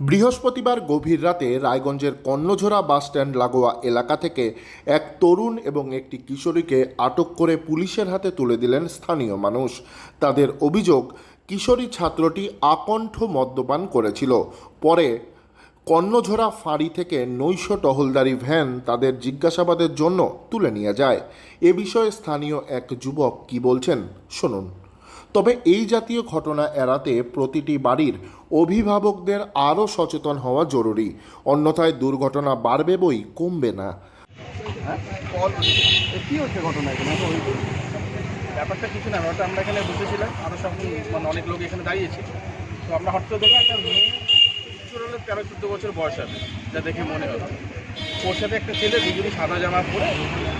বৃহস্পতিবার গভীর রাতে রায়গঞ্জের কর্ণঝোড়া বাসস্ট্যান্ড লাগোয়া এলাকা থেকে এক তরুণ এবং একটি কিশোরীকে আটক করে পুলিশের হাতে তুলে দিলেন স্থানীয় মানুষ। তাদের অভিযোগ, কিশোরী ছাত্রটি আকণ্ঠ মদ্যপান করেছিল। পরে কর্ণঝোড়া ফাঁড়ি থেকে নৈশ টহলদারি ভ্যান তাদের জিজ্ঞাসাবাদের জন্য তুলে নিয়ে যায়। এ বিষয়ে স্থানীয় এক যুবক কি বলছেন, শুনুন। তবে এই জাতীয় ঘটনা এড়াতে প্রতিটি বাড়ির অভিভাবকদের আরও সচেতন হওয়া জরুরি। অন্যথায় দুর্ঘটনা বাড়বে বই কমবে না। ব্যাপারটা কিছু না ব্যাপারটা আমরা এখানে বসেছিলাম আরও সব মানে অনেক লোক এখানে দাঁড়িয়েছে। তো আমরা হঠাৎ দেখলাম একটা মেয়ে তেরো, চোদ্দ বছর বয়স হবে যা দেখে মনে হলো। ওর সাথে একটা ছেলে, দুজনই সাদা জামা পরে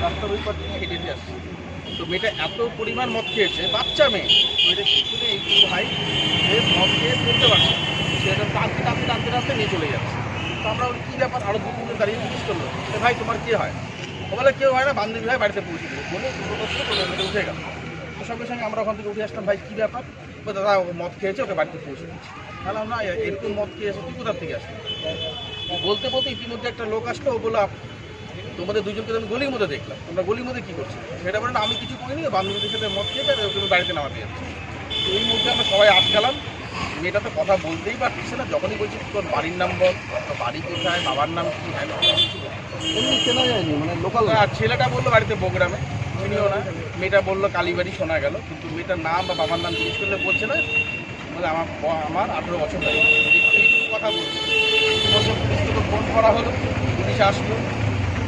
রাস্তার ওই থেকে হেঁটে হেঁটে আসছে। তো মেয়েটা এত পরিমাণ মদ খেয়েছে, বাচ্চা মেয়ে। মেয়েটা কিছুতে এই ভাই সে মদ খেয়ে ফেলতে পারছে? সেটা টানতে টানতে টানতে টানতে নিয়ে চলে যাচ্ছে। তো আমরা ওর কী ব্যাপার? আরও দু তিনজন দাঁড়িয়ে জিজ্ঞেস করল। "এ ভাই, তোমার কে হয়? ও বলে, কেউ হয় না, বান্ধবী হয়, বাড়িতে পৌঁছে দিল বলে দুটো বছর মেয়েটা উঠে গেল। তো সঙ্গে সঙ্গে আমরা ওখান থেকে উঠে আসলাম, ভাই, কী ব্যাপার? ও দাদা মদ খেয়েছে, ওকে বাড়িতে পৌঁছে দিচ্ছি। তাহলে না এরকম মদ খেয়েছে তুই কোথার থেকে আসলি? বলতে বলতে ইতিমধ্যে একটা লোক আসলো, ও বলল তোমাদের দুজনকে আমি গলির মধ্যে দেখলাম। তোমরা গলির মধ্যে কী করছ সেটা বলে না আমি কিছু করিনি বান্ধবীদের সাথে মত খেয়ে ওকে বাড়িতে নামাতে যাচ্ছি। তো এই মধ্যে আমরা সবাই আটকালাম মেয়েটা তো কথা বলতেই পারছে না যখনই বলছি তোর বাড়ির নাম বল তোর বাড়ি কোথায় বাবার নাম কি হ্যাঁ। এমনি চেনা যায়নি মানে লোকাল আর ছেলেটা বলল বাড়িতে বগুড়ামে চিনিও না। মেয়েটা বলল কালীবাড়ি শোনা গেল কিন্তু মেয়েটার নাম বা বাবার নাম জিজ্ঞেস করলে বলছে না। বলে আমার আমার আঠেরো বছর হয়ে কথা বলছে? থেকে ফোন করা হলো পুলিশ আসলো।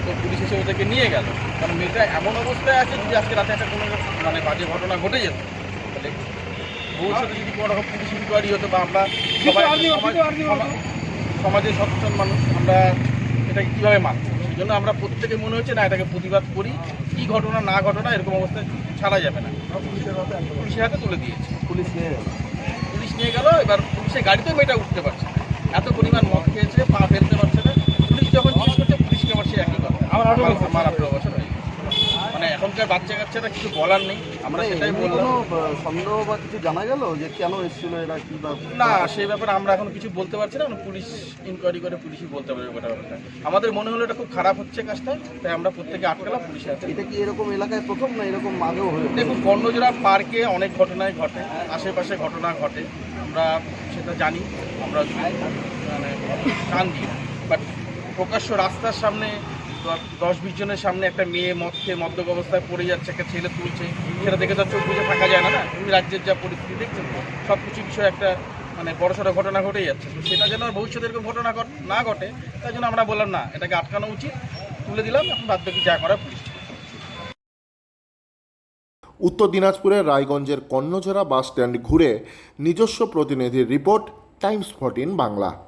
তো পুলিশ এসে ওদেরকে নিয়ে গেল। কারণ মেয়েটা এমন অবস্থায় আছে যদি আজকে রাতে একটা কোনো মানে বাজে ঘটনা ঘটে যেত তাহলে ভবিষ্যতে যদি কোনো রকম পুলিশ ইনকোয়ারি হতো বা আমরা সবাই সমাজ- সচেতন মানুষ আমরা এটাকে কীভাবে মানব? সেই জন্য আমরা প্রত্যেকে মনে হচ্ছে না এটাকে প্রতিবাদ করি। কী ঘটনা না ঘটনা এরকম অবস্থায় ছাড়া যাবে না। পুলিশের হাতে তুলে দিয়েছে। পুলিশ নিয়ে গেল। পুলিশ নিয়ে গেল এবার পুলিশের গাড়িতেও মেয়েটা উঠতে পারছে এত পরিমাণ মদ খেয়েছে পা ফেলতে পারছে না পুলিশ যখন জিজ্ঞেস করছে পুলিশকে আমার সে একই কথা আমার আমার বছর মানে এখনকার বাচ্চা কাচ্চারা কিছু বলার নেই আমরা মানে সেটাই বললাম সন্দেহ বা কিছু জানা গেল যে কেন এসেছিল এরা কি বা না সেই ব্যাপারে আমরা এখন কিছু বলতে পারছি না পুলিশ ইনকোয়ারি করে পুলিশই বলতে পারবে গোটা ব্যাপারটা। আমাদের মনে হলো এটা খুব খারাপ হচ্ছে কাজটা তাই আমরা প্রত্যেকে আটকালাম পুলিশের হাতে। এটা কি এরকম এলাকায় প্রথম না এরকম আগেও দেখুন কর্ণজোড়া পার্কে অনেক ঘটনাই ঘটে আশেপাশে ঘটনা ঘটে আমরা সেটা জানি আমরা মানে কান দিই বাট প্রকাশ্য রাস্তার সামনে দশ বিশ জনের সামনে একটা মেয়ে মদ খেয়ে মদ্যপ অবস্থায় পড়ে যাচ্ছে, একটা ছেলে তুলছে, সেটা দেখে তো চোখ বুঝে থাকা যায় না না? তুমি রাজ্যের যা পরিস্থিতি দেখছেন সব কিছু বিষয়ে একটা মানে বড়সড় ঘটনা ঘটেই যাচ্ছে। তো সেটা যেন ভবিষ্যতে এরকম ঘটনা ঘট- না ঘটে তাই জন্য আমরা বললাম না, এটাকে আটকানো উচিত, তুলে দিলাম, এখন বাদ বাকি যা করার পুলিশ। উত্তর দিনাজপুরের রায়গঞ্জের কর্ণঝোড়া বাসস্ট্যান্ড ঘুরে নিজস্ব প্রতিনিধির report Times fourteen Bangla.